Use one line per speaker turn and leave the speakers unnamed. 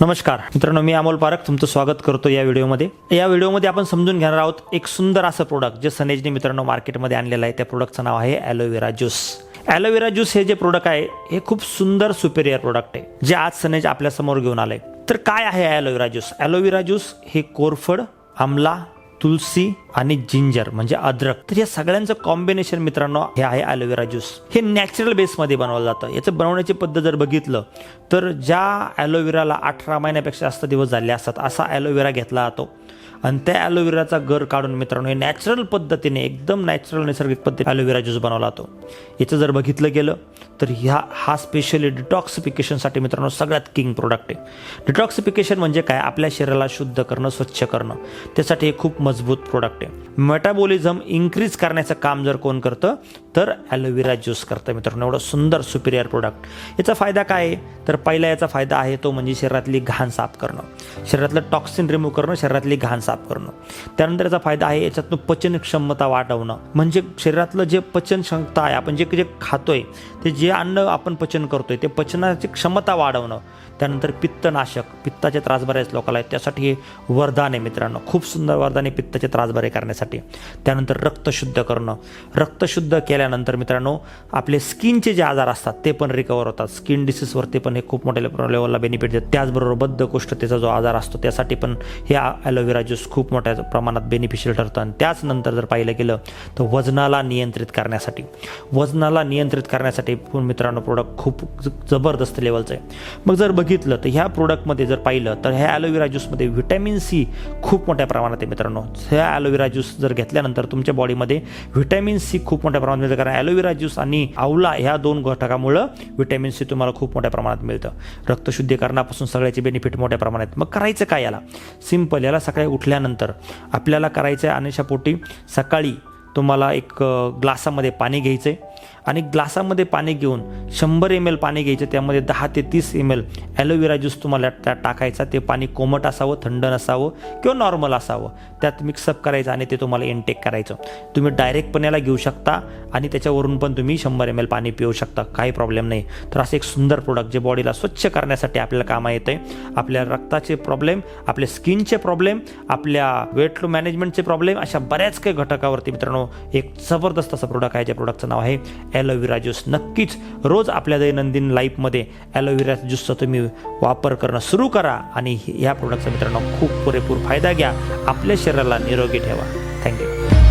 नमस्कार. मित्रांनो मी अमोल पारख तुमचं स्वागत करतो या व्हिडिओमध्ये. या व्हिडिओमध्ये आपण समजून घेणार आहोत एक सुंदर असं प्रोडक्ट जे सनेजने मित्रांनो मार्केटमध्ये आणलेलं आहे. त्या प्रोडक्टचं नाव आहे ॲलोवेरा ज्यूस. ॲलोवेरा ज्यूस हे जे प्रोडक्ट आहे हे खूप सुंदर सुपेरियर प्रोडक्ट आहे जे आज सनेज आपल्यासमोर घेऊन आलंय. तर काय आहे ॲलोवेरा ज्यूस? ॲलोवेरा ज्यूस हे कोरफड आमला तुलसी आणि जिंजर म्हणजे अद्रक. तर या सगळ्यांचं कॉम्बिनेशन मित्रांनो हे आहे ॲलोवेरा ज्यूस हे नॅचरल बेसमध्ये बनवलं जातं. याचं बनवण्याची पद्धत जर बघितलं तर ज्या ॲलोवेराला अठरा महिन्यापेक्षा जास्त दिवस झाले असतात असा ॲलोवेरा घेतला जातो. आणि त्या ॲलोवेराचा गर काढून मित्रांनो हे नॅचरल पद्धतीने एकदम नॅचरल नैसर्गिक पद्धतीने ॲलोवेरा ज्यूस बनवला जातो. याचं जर बघितलं गेलं तर ह्या हा स्पेशली डिटॉक्सिफिकेशनसाठी मित्रांनो सगळ्यात किंग प्रोडक्ट आहे. डिटॉक्सिफिकेशन म्हणजे काय? आपल्या शरीराला शुद्ध करणं स्वच्छ करणं. त्यासाठी हे खूप मजबूत प्रोडक्ट आहे. मेटाबॉलिझम इन्क्रीज करण्याचं काम जर कोण करतं तर ॲलोवेरा ज्यूस करतं मित्रांनो. एवढं सुंदर सुपिरियर प्रोडक्ट याचा फायदा काय आहे? तर पहिला याचा फायदा आहे तो म्हणजे शरीरातली घाण साफ करणं. शरीरातलं टॉक्सिन रिमूव्ह करणं शरीरातली घाण साफ करणं. त्यानंतर याचा फायदा आहे याच्यातून पचन क्षमता वाढवणं. म्हणजे शरीरातलं जे पचन क्षमता आहे आपण जे जे खातोय ते जे अन्न आपण पचन करतोय ते पचनाची क्षमता वाढवणं. त्यानंतर पित्तनाशक पित्ताचे त्रास बरे लोकांना आहेत त्यासाठी हे वरदान आहे मित्रांनो. खूप सुंदर वरदान आहे पित्ताचे त्रास बरे करण्यासाठी. त्यानंतर रक्त शुद्ध करणं. रक्त शुद्ध केल्यानंतर मित्रांनो आपले स्किनचे जे आजार असतात ते पण रिकवर होतात. स्किन डिसीजवरती पण हे खूप मोठ्या लेवलला बेनिफिट देतात. त्याचबरोबर बद्धकोष्ठतेचा जो आजार असतो त्यासाठी पण हे ॲलोवेरा ज्यूस खूप मोठ्या प्रमाणात बेनिफिशियल ठरतं. आणि त्याचनंतर जर पाहिलं गेलं तर वजनाला नियंत्रित करण्यासाठी. वजनाला नियंत्रित करण्यासाठी पण मित्रांनो प्रोडक्ट खूप जबरदस्त लेवलचं आहे. मग जर बघितलं तर ह्या प्रोडक्टमध्ये जर पाहिलं तर ह्या ॲलोवेरा ज्यूसमध्ये व्हिटॅमिन सी खूप मोठ्या प्रमाणात आहे मित्रांनो. ह्या ॲलोवेरा ज्यूस जर घेतल्यानंतर तुमच्या बॉडीमध्ये व्हिटॅमिन सी खूप मोठ्या प्रमाणात मिळतं कारण ॲलोवेरा ज्यूस आणि आवला ह्या दोन घटकामुळं व्हिटॅमिन सी तुम्हाला खूप मोठ्या प्रमाणात मिळतं. रक्तशुद्धीकरणापासून सगळ्याचे बेनिफिट मोठ्या प्रमाणात. मग करायचं काय याला? सिंपल याला सकाळी उठल्यानंतर आपल्याला करायचं आहे अनेशापोटी सकाळी तुम्हाला एक ग्लासामध्ये पाणी घ्यायचं आहे आणि ग्लासामध्ये पाणी घेऊन शंभर एम एल पाणी घ्यायचं. त्यामध्ये दहा ते तीस एम एल ॲलोवेरा ज्यूस तुम्हाला त्यात टाकायचा. ते पाणी कोमट असावं थंड नसावं किंवा नॉर्मल असावं. त्यात मिक्सअप करायचं आणि ते तुम्हाला इनटेक करायचं. तुम्ही डायरेक्ट पण याला घेऊ शकता आणि त्याच्यावरून पण तुम्ही शंभर एम एल पाणी पिऊ शकता. काही प्रॉब्लेम नाही. तर असं एक सुंदर प्रोडक्ट जे बॉडीला स्वच्छ करण्यासाठी आपल्याला कामा येतं आहे आपल्या रक्ताचे प्रॉब्लेम आपल्या स्किनचे प्रॉब्लेम आपल्या वेट मॅनेजमेंटचे प्रॉब्लेम अशा बऱ्याच काही घटकावरती मित्रांनो एक जबरदस्त असं प्रोडक्ट आहे ज्या प्रोडक्टचं नाव आहे ॲलोवेरा ज्यूस नक्कीच रोज आपल्या दैनंदिन लाईफमध्ये ॲलोव्हेरा ज्यूसचा तुम्ही वापर करणं सुरू करा आणि ह्या प्रोडक्टचा मित्रांनो खूप पुरेपूर फायदा घ्या. आपल्या शरीराला निरोगी ठेवा. थँक्यू